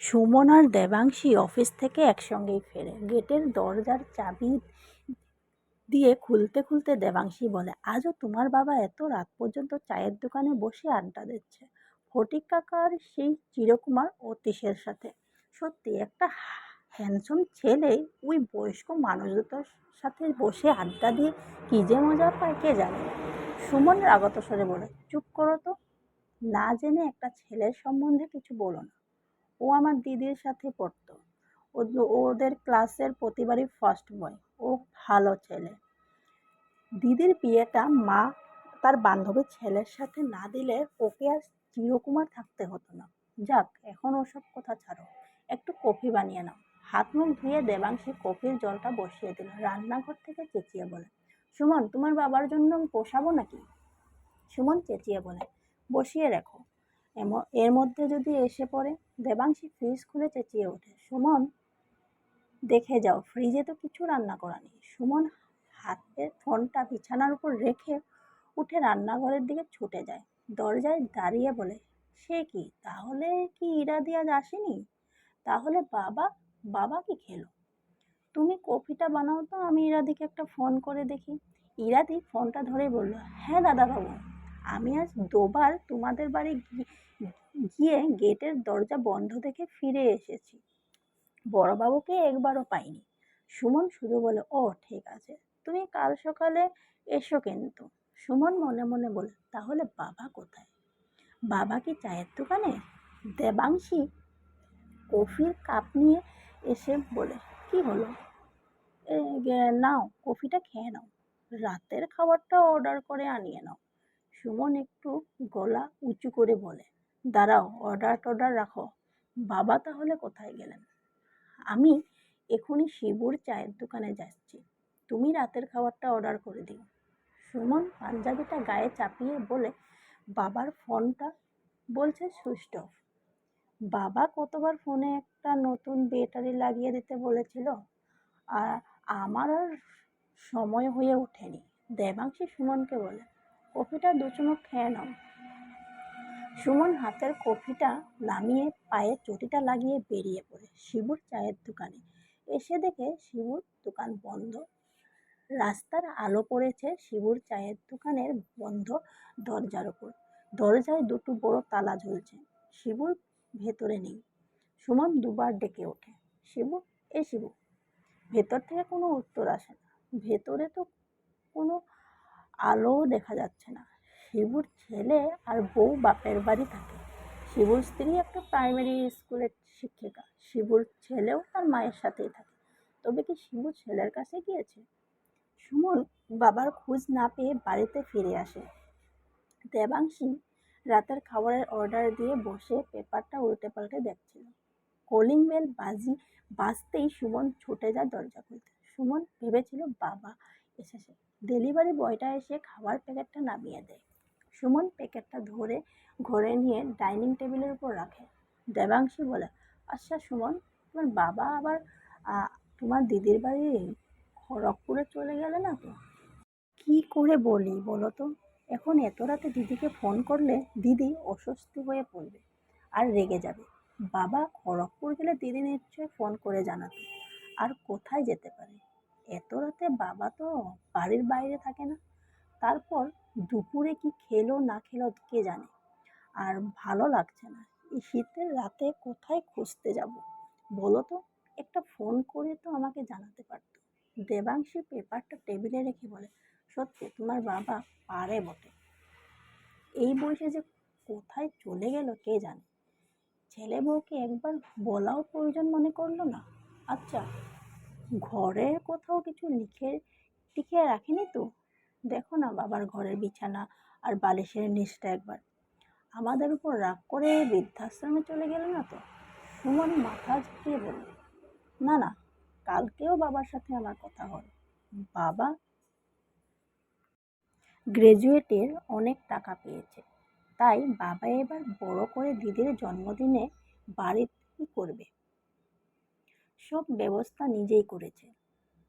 সুমন আর Debanshi office থেকে একসঙ্গেই ফেরে। গেটের দরজার চাবি দিয়ে খুলতে খুলতে দেবাংশী বলে, আজও তোমার বাবা এত রাত পর্যন্ত চায়ের দোকানে বসে আড্ডা দিচ্ছে। ফটিক কাকার সেই চিরকুমার অতীশের সাথে। সত্যি, একটা হ্যান্ডসম ছেলে, ওই বয়স্ক মানুষ দুটোর সাথে বসে আড্ডা দিয়ে কী যে মজা পায় কে জানে? সুমন রাগত স্বরে বলে, চুপ করো তো। না জেনে একটা ছেলের সম্বন্ধে কিছু বলো না। ও আমার দিদির সাথে পড়তো। ওদের ক্লাসের প্রতিবারই ফার্স্ট বয় ও ভালো ছেলে। দিদির বিয়েটা মা তার বান্ধবীর ছেলের সাথে না দিলে ওকে আর চিরকুমার থাকতে হতো না। যাক, এখন ওসব কথা ছাড়ো। একটু কফি বানিয়ে নাও। হাত মুখ ধুয়ে দেবাংশী কফির জলটা বসিয়ে দিল। রান্নাঘর থেকে চেঁচিয়ে বলে, সুমন, তোমার বাবার জন্য বসাবো নাকি? সুমন চেঁচিয়ে বলে, বসিয়ে রাখো এর মধ্যে যদি এসে পড়ে, দেবাংশী ফ্রিজ খুলে চেঁচিয়ে ওঠে, সুমন, দেখে যাও ফ্রিজে তো কিছু রান্না করা নেই। সুমন হাতে ফোনটা বিছানার উপর রেখে উঠে রান্নাঘরের দিকে ছুটে যায়। দরজায় দাঁড়িয়ে বলে, সে কি? তাহলে কি ইরাদি আজ আসেনি? তাহলে বাবা বাবা কি খেলো? তুমি কফিটা বানাও তো, আমি ইরাদিকে একটা ফোন করে দেখি। ইরাদি ফোনটা ধরে বলল হ্যাঁ দাদাবাবু আমি আজ দুবার তোমাদের বাড়ি গিয়ে গেটের দরজা বন্ধ দেখে ফিরে এসেছি। বড়বাবুকে একবারও পাইনি। সুমন শুধু বলে ও ঠিক আছে। তুমি কাল সকালে এসো কিন্তু। সুমন মনে মনে বলে তাহলে বাবা কোথায়? বাবা কি চায়ের দোকানে? দেবাংশী কফির কাপ নিয়ে এসে বলে কি হলো? "এ, গে- নাও কফিটা খেয়ে নাও। রাতের খাবারটা অর্ডার করে আনিয়ে নাও। সুমন একটু গলা উঁচু করে বলে, দাঁড়াও অর্ডার টর্ডার রাখো। বাবা তাহলে কোথায় গেলেন? আমি এখনই শিবুর চায়ের দোকানে যাচ্ছি। তুমি রাতের খাবারটা অর্ডার করে দিও। সুমন পাঞ্জাবিটা গায়ে চাপিয়ে বলে, বাবার ফোনটা? বলছে সুইচ অফ বাবা কতবার ফোনে একটা নতুন ব্যাটারি লাগিয়ে দিতে বলেছিল, আর আমার আর সময় হয়ে ওঠেনি। দেবাংশী সুমনকে বলে কফিটা দু চুমুক খেয়ে নাও। সুমন হাতের কফিটা নামিয়ে পায়ে চটিটা লাগিয়ে বেরিয়ে পড়ে শিবুর চায়ের দোকানে। এসে দেখে শিবুর দোকান বন্ধ। রাস্তার আলো পড়েছে শিবুর চায়ের দোকানের বন্ধ দরজার ওপর। দরজায় দুটো বড় তালা ঝুলছে শিবুর ভেতরে নেই। সুমন দুবার ডেকে ওঠে। শিবু, এ শিবু, ভেতর থেকে কোনো উত্তর আসে না। ভেতরে তো কোনো আলোও দেখা যাচ্ছে না। শিবুর ছেলে আর বউ বাপের বাড়ি থাকে। শিবুর স্ত্রী একটা প্রাইমারি স্কুলের শিক্ষিকা। শিবুর ছেলেও তার মায়ের সাথেই থাকে। তবে কি শিবু ছেলের কাছে গিয়েছে? সুমন বাবার খোঁজ না পেয়ে বাড়িতে ফিরে আসে। দেবাংশী রাতের খাবারের অর্ডার দিয়ে বসে পেপারটা উল্টে পাল্টে দেখছিল। কলিং বেল বাজি বাজতেই সুমন ছুটে যায় দরজা খুলতে। সুমন ভেবেছিল, বাবা, এসেছে। ডেলিভারি বয়টা এসে খাবার প্যাকেটটা নামিয়ে দেয়। সুমন প্যাকেটটা ধরে ঘরে নিয়ে ডাইনিং টেবিলের উপর রাখে। দেবাংশী বলে আচ্ছা সুমন, তোমার বাবা আবার তোমার দিদির বাড়ি খড়গপুরে চলে গেলে না তো? কী করে বলি বলো তো? এখন এত রাতে দিদিকে ফোন করলে দিদি অস্বস্তি হয়ে পড়বে আর রেগে যাবে। বাবা খড়গপুর গেলে দিদি নিশ্চয়ই ফোন করে জানাতো। আর কোথায় যেতে পারে? এত রাতে বাবা তো বাড়ির বাইরে থাকে না। তারপর দুপুরে কি খেলো না খেলো কে জানে? আর ভালো লাগছে না। এই শীতের রাতে কোথায় খুঁজতে যাব? বলো তো, একটা ফোন করে তো আমাকে জানাতে পারতো। দেবাংশী পেপারটা টেবিলে রেখে বলে, সত্যি, তোমার বাবা পারে বটে। এই বয়সে যে কোথায় চলে গেল কে জানে? ছেলে বউকে একবার বলাও প্রয়োজন মনে করল না। আচ্ছা ঘরে কোথাও কিছু লিখে টিখে রাখেনি তো? দেখো না বাবার ঘরের বিছানা আর বালিশের নিচটা একবার। আমাদের উপর রাগ করে বৃদ্ধাশ্রমে চলে গেল না তো? সুমন মাথা ঝুঁকিয়ে বলল। না না, কালকেও বাবার সাথে আমার কথা হলো বাবা গ্র্যাজুয়েটের অনেক টাকা পেয়েছে। তাই বাবা এবার বড় করে দিদির জন্মদিনে বাড়িতে করবে? সব ব্যবস্থা নিজেই করেছে।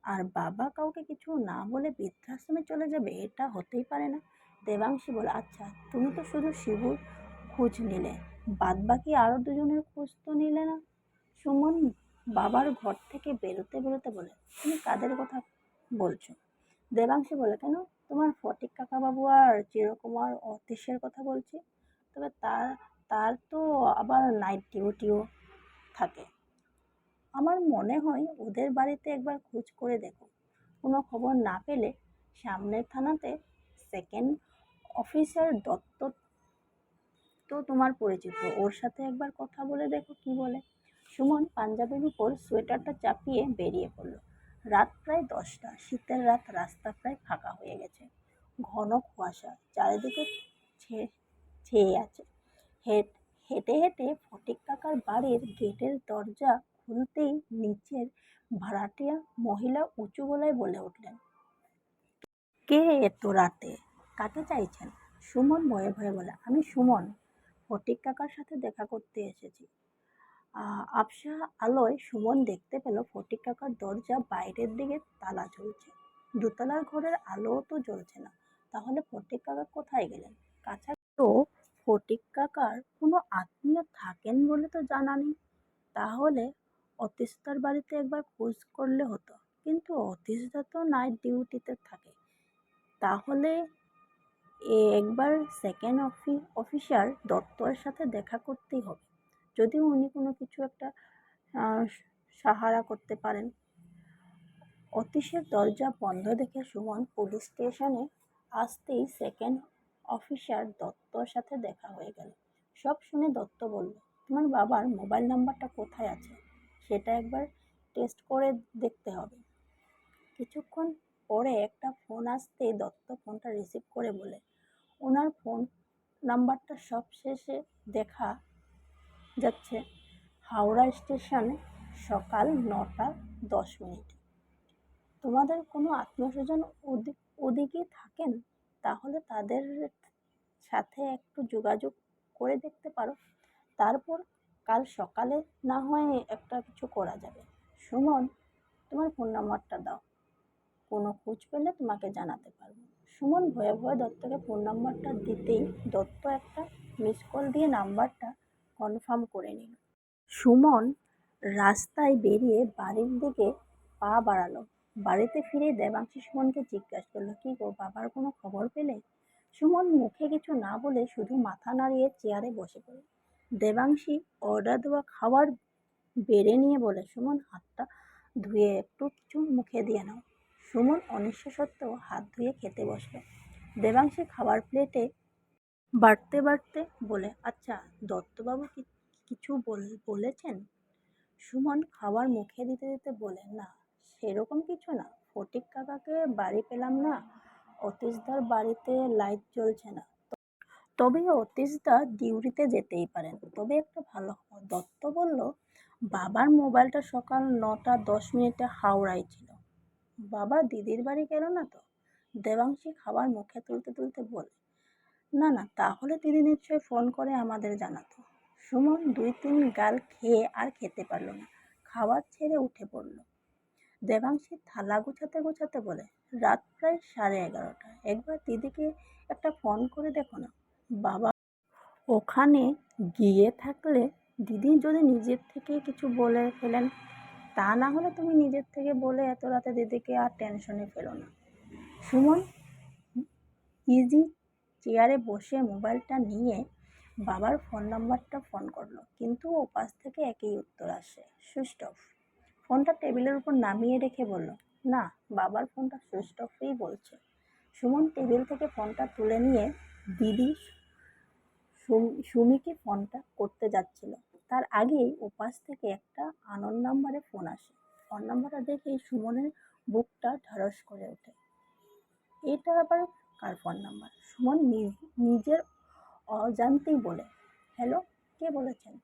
আর বাবা কাউকে কিছু না বলে বৃদ্ধাশ্রমে চলে যাবে, এটা হতেই পারে না। দেবাংশী বলে আচ্ছা তুমি তো শুধু শিবুর খোঁজ নিলে বাদ বাকি আরও দুজনের খোঁজ তো নিলে না? সুমন বাবার ঘর থেকে বেরোতে বেরোতে বলে, তুমি কাদের কথা বলছো? দেবাংশী বলে, কেন? তোমার ফটিক কাকাবাবু আর চিরকুমার অতীশের কথা বলছি। তবে তার তার তো আবার নাইট ডিউটিও থাকে। আমার মনে হয় ওদের বাড়িতে একবার খোঁজ করে দেখো। কোনো খবর না পেলে সামনের থানাতে সেকেন্ড অফিসার দত্ত তো তোমার পরিচিত। ওর সাথে একবার কথা বলে দেখো কি বলে। সুমন পাঞ্জাবের উপর সোয়েটারটা চাপিয়ে বেরিয়ে পড়ল। রাত প্রায় দশটা, শীতের রাত রাস্তা প্রায় ফাঁকা হয়ে গেছে। ঘন কুয়াশা, চারিদিকে ছেয়ে আছে। হেঁটে হেঁটে ফটিক কাকার বাড়ির গেটের দরজা খুলতেই নিচের ভাড়াটিয়া মহিলা উঁচু গলায় বলে উঠলেন, কে এত রাতে? কাকে চাইছেন? সুমন ভয়ে ভয়ে বলে, আমি সুমন, ফটিক কাকার সাথে দেখা করতে এসেছি। আবসা আলোয় সুমন দেখতে পেল ফটিক কাকার দরজা বাইরের দিকে তালা ঝুলছে দোতলার ঘরের আলোও তো জ্বলছে না। তাহলে ফটিক কাকা কোথায় গেলেন? কাছা তো ফটিক কাকার কোনো আত্মীয় থাকেন বলে তো জানা নেই। তাহলে অতীশদার বাড়িতে একবার খোঁজ করলে হতো। কিন্তু অতীশদা তো নাইট ডিউটিতে থাকে। তাহলে একবার সেকেন্ড অফি অফিসার দত্তর সাথে দেখা করতেই হবে। যদি উনি কোনো কিছু একটা সাহারা করতে পারেন। অতীশের দরজা বন্ধ দেখে সুমন পুলিশ স্টেশনে আসতেই সেকেন্ড অফিসার দত্তর সাথে দেখা হয়ে গেল। সব শুনে দত্ত বলল, তোমার বাবার মোবাইল নাম্বারটা কোথায় আছে? সেটা একবার টেস্ট করে দেখতে হবে। কিছুক্ষণ পরে একটা ফোন আসতেই দত্ত ফোনটা রিসিভ করে বলে, ওনার ফোন নাম্বারটা সব শেষে দেখা যাচ্ছে হাওড়া স্টেশনে সকাল নটা দশ মিনিট। তোমাদের কোনো আত্মীয় স্বজন ওদিক ওদিকে থাকেন? তাহলে তাদের সাথে একটু যোগাযোগ করে দেখতে পারো। তারপর কাল সকালে না হয় একটা কিছু করা যাবে। সুমন, তোমার ফোন নাম্বারটা দাও। কোনো খোঁজ পেলে তোমাকে জানাতে পারব। সুমন ভয়ে ভয়ে দত্তকে ফোন নম্বরটা দিতেই দত্ত একটা মিস কল দিয়ে নাম্বারটা কনফার্ম করে নিল। সুমন রাস্তায় বেরিয়ে বাড়ির দিকে পা বাড়ালো। বাড়িতে ফিরে দেবাংশী সুমনকে জিজ্ঞাসা করল, কি গো, বাবার কোনো খবর পেলে? সুমন মুখে কিছু না বলে শুধু মাথা নাড়িয়ে চেয়ারে বসে পড়ে দেবাংশী অর্ডার দেওয়া খাবার বেড়ে নিয়ে বলে, সুমন, হাতটা ধুয়ে একটু কিছু মুখে দিয়ে নাও। সুমন অনিশ্চ সত্ত্বেও হাত ধুয়ে খেতে বসল। দেবাংশী খাবার প্লেটে বাড়তে বাড়তে বলে আচ্ছা দত্তবাবু কি কিছু বল- বলেছেন? সুমন খাবার মুখে দিতে দিতে বলে, না, সেরকম কিছু না। ফটিক কাকাকে বাড়ি পেলাম না। অতীশদার বাড়িতে লাইট জ্বলছে না। তবে অতীশদা ডিউটিতে যেতেই পারেন। তবে একটা ভালো খবর, দত্ত বলল, বাবার মোবাইলটা সকাল নটা দশ মিনিটে হাওড়ায় ছিল। বাবা দিদির বাড়ি গেল না তো? দেবাংশী খাবার মুখে তুলতে তুলতে বলে না না, তাহলে দিদি নিশ্চয়ই ফোন করে আমাদের জানাতো। সুমন দুই তিন গাল খেয়ে আর খেতে পারল না, খাবার ছেড়ে উঠে পড়ল। দেবাংশী থালা গোছাতে গোছাতে বলে, রাত প্রায় সাড়ে এগারোটা একবার দিদিকে একটা ফোন করে দেখো না। বাবা, ওখানে গিয়ে থাকলে দিদি যদি নিজের থেকে কিছু বলে ফেলেন, তা না হলে তুমি নিজের থেকে বলে এত রাতে দিদিকে আর টেনশনে ফেলো না। সুমন, ইজি চেয়ারে বসে মোবাইলটা নিয়ে বাবার ফোন নাম্বারটা ফোন করল, কিন্তু ও পাশ থেকে একই উত্তর আসে সুইচ অফ। ফোনটা টেবিলের উপর নামিয়ে রেখে বলল, না, বাবার ফোনটা সুইচ অফই বলছে। সুমন টেবিল থেকে ফোনটা তুলে নিয়ে দিদি সুমিকে ফোনটা করতে যাচ্ছিল। তার আগেই ওপাশ থেকে একটা আনন নাম্বারে ফোন আসে। ফোন নাম্বারটা দেখেই সুমনের বুকটা ঢাড়স করে ওঠে। এটা আবার কার ফোন নাম্বার? সুমন নিজ- নিজের অজান্তেই বলে, হ্যালো, কে বলেছেন?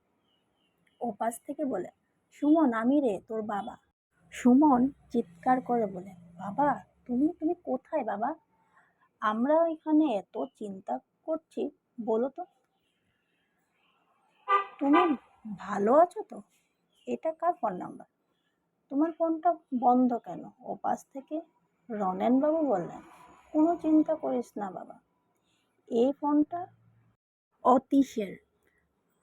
ওপাশ থেকে বলে, সুমন, আমি রে, তোর বাবা। সুমন চিৎকার করে বলে, বাবা, তুমি তুমি কোথায় বাবা? আমরা এখানে এত চিন্তা করছি, বলো তো। তুমি ভালো আছো তো? এটা কার ফোন নাম্বার তোমার ফোনটা বন্ধ কেন? ওপাশ থেকে রনেনবাবু বললেন, কোনো চিন্তা করিস না বাবা। এই ফোনটা অতীশের।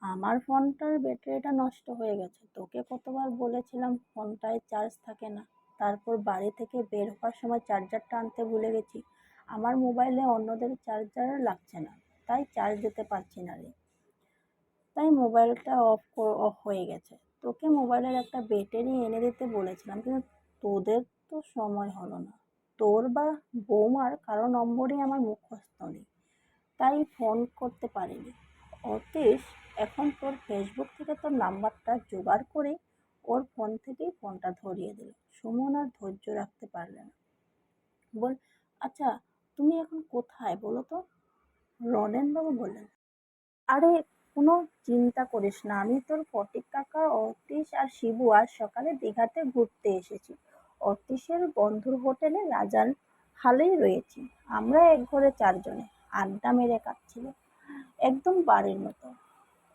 আমার ফোনটার ব্যাটারিটা নষ্ট হয়ে গেছে। তোকে কতবার বলেছিলাম ফোনটায় চার্জ থাকে না। তারপর বাড়ি থেকে বের হওয়ার সময় চার্জারটা আনতে ভুলে গেছি। আমার মোবাইলে অন্যদের চার্জার লাগছে না। তাই চার্জ দিতে পারছি না রে। তাই মোবাইলটা অফ অফ হয়ে গেছে। তোকে মোবাইলের একটা ব্যাটারি এনে দিতে বলেছিলাম, কিন্তু তোদের তো সময় হলো না। তোর বা বৌমার কারও নম্বরই আমার মুখস্থ নেই, তাই ফোন করতে পারিনি। অতীশ, এখন তোর ফেসবুক থেকে তোর নাম্বারটা জোগাড় করে ওর ফোন থেকেই ফোনটা ধরিয়ে দিল। সুমন আর ধৈর্য রাখতে পারলে না। বল আচ্ছা তুমি এখন কোথায় বলো তো? রনেনবাবু বললেন, আরে কোনো চিন্তা করিস না। আমি তোর ফটিক কাকা, অতীশ আর শিবু আজ সকালে দীঘাতে ঘুরতে এসেছি। অতীশের বন্ধুর হোটেলে রাজার হালেই রয়েছি। আমরা এক ঘরে চারজনে। আড্ডা মেরে কাটছিল একদম বাড়ির মতো।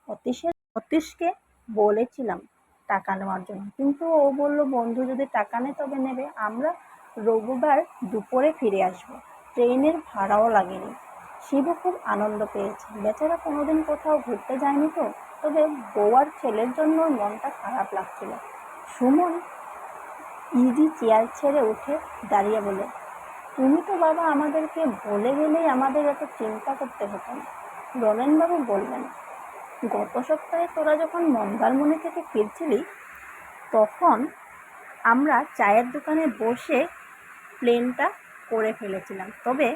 অতীশের, অতীশকে বলেছিলাম টাকা নেওয়ার জন্য। কিন্তু ও বলল, বন্ধু যদি টাকা নেয় তবে নেবে। আমরা রবিবার দুপুরে ফিরে আসব। ট্রেনের ভাড়াও লাগেনি। শিবু খুব আনন্দ পেয়েছে। বেচারা কোনোদিন কোথাও ঘুরতে যায়নি তো? তবে বউয়ার ছেলের জন্য মনটা খারাপ লাগছিল। সুমন ইজি চেয়ার ছেড়ে উঠে দাঁড়িয়ে বলে, তুমি তো বাবা আমাদেরকে বলে গেলেই আমাদের এত চিন্তা করতে হতো না। রমেনবাবু বললেন, গত সপ্তাহে তোরা যখন মন্দারমণি থেকে ফিরছিলি, তখন আমরা চায়ের দোকানে বসে প্লেনটা করে ফেলেছিলাম। তবে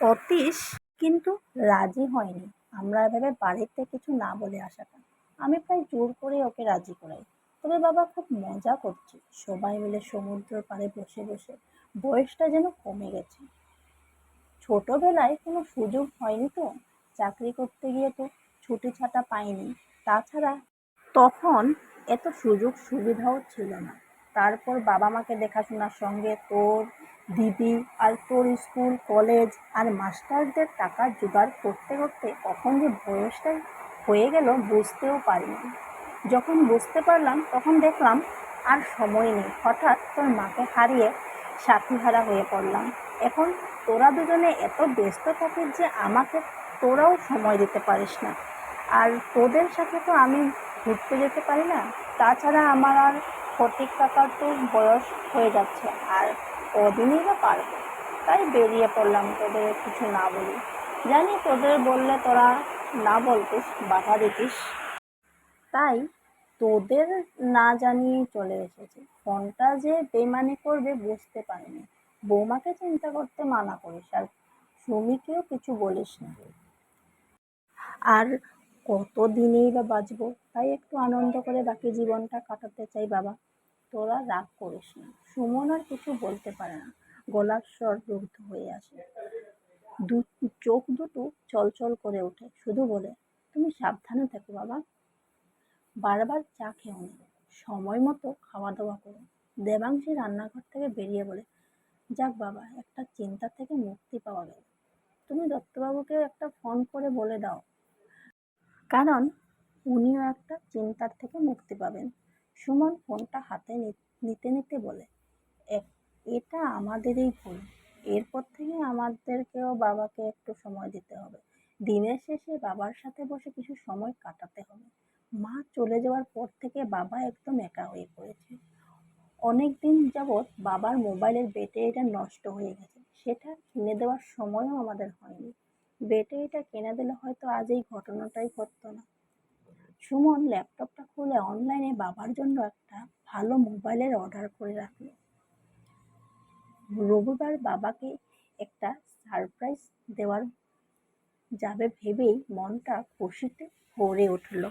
অতীশ কিন্তু রাজি হয়নি। আমরা এভাবে বাড়িতে কিছু না বলে আসাটা। আমি প্রায় জোর করে ওকে রাজি করাই। তবে বাবা খুব মজা করছে। সবাই মিলে সমুদ্র পাড়ে বসে বসে বয়সটা যেন কমে গেছে। ছোটবেলায় কোনো সুযোগ হয়নি তো? চাকরি করতে গিয়ে তো ছুটি ছাটা পাইনি। তাছাড়া তখন এত সুযোগ সুবিধাও ছিল না। তারপর বাবা মাকে দেখাশোনার সঙ্গে তোর দিদি আর তোর স্কুল কলেজ আর মাস্টারদের টাকা জোগাড় করতে করতে কখন যে বয়সটা হয়ে গেল বুঝতেও পারিনি। যখন বুঝতে পারলাম, তখন দেখলাম আর সময় নেই। হঠাৎ তোর মাকে হারিয়ে সাথীহারা হয়ে পড়লাম। এখন তোরা দুজনে এত ব্যস্ত থাকিস যে আমাকে তোরাও সময় দিতে পারিস না। আর তোদের সাথে তো আমি ঘুরতে যেতে পারি না। তাছাড়া আমার আর ফটিক কাকার তো বয়স হয়ে যাচ্ছে। আর কদিনই বা পারব? তাই বেরিয়ে পড়লাম তোদের কিছু না বলি। জানি তোদের বললে তোরা না বলতিস, বাধা দিতিস। তাই তোদের না জানিয়েই চলে এসেছি। ফোনটা যে বেমানি করবে বুঝতে পারিনি। বৌমাকে চিন্তা করতে মানা করিস, আর সুমিকেও কিছু বলিস না। আর কত দিনেই বা বাঁচবো, তাই একটু আনন্দ করে বাকি জীবনটা কাটাতে চাই বাবা। তোরা রাগ করিস না। সুমন আর কিছু বলতে পারে না। গলার স্বর রুদ্ধ হয়ে আসে। দু, চোখ দুটো চলচল করে ওঠে। শুধু বলে, তুমি সাবধানে থাকো বাবা। বারবার চা খেও না। সময় মতো খাওয়া দাওয়া করো। দেবাংশী রান্নাঘর থেকে বেরিয়ে বলে, যাক বাবা, একটা চিন্তা থেকে মুক্তি পাওয়া গেল। তুমি দত্তবাবুকে একটা ফোন করে বলে দাও। কারণ উনিও একটা চিন্তার থেকে মুক্তি পাবেন। সুমন ফোনটা হাতে নিতে নিতে বলে এটা আমাদেরই ভুল। এরপর থেকে আমাদেরকেও বাবাকে একটু সময় দিতে হবে। দিনের শেষে বাবার সাথে বসে কিছু সময় কাটাতে হবে। মা চলে যাওয়ার পর থেকে বাবা একদম একা হয়ে পড়েছে। অনেক দিন যাবৎ বাবার মোবাইলের ব্যাটারিটা নষ্ট হয়ে গেছে। সেটা কিনে দেওয়ার সময়ও আমাদের হয়নি। ব্যাটারিটা কিনে দিলে হয়তো আজ এই ঘটনাটাই ঘটতো না। সুমন ল্যাপটপটা খুলে অনলাইনে বাবার জন্য একটা ভালো মোবাইলের অর্ডার করে রাখল। রবিবার বাবাকে একটা সারপ্রাইজ দেওয়ার যাবে ভেবেই মনটা খুশিতে ভরে উঠল।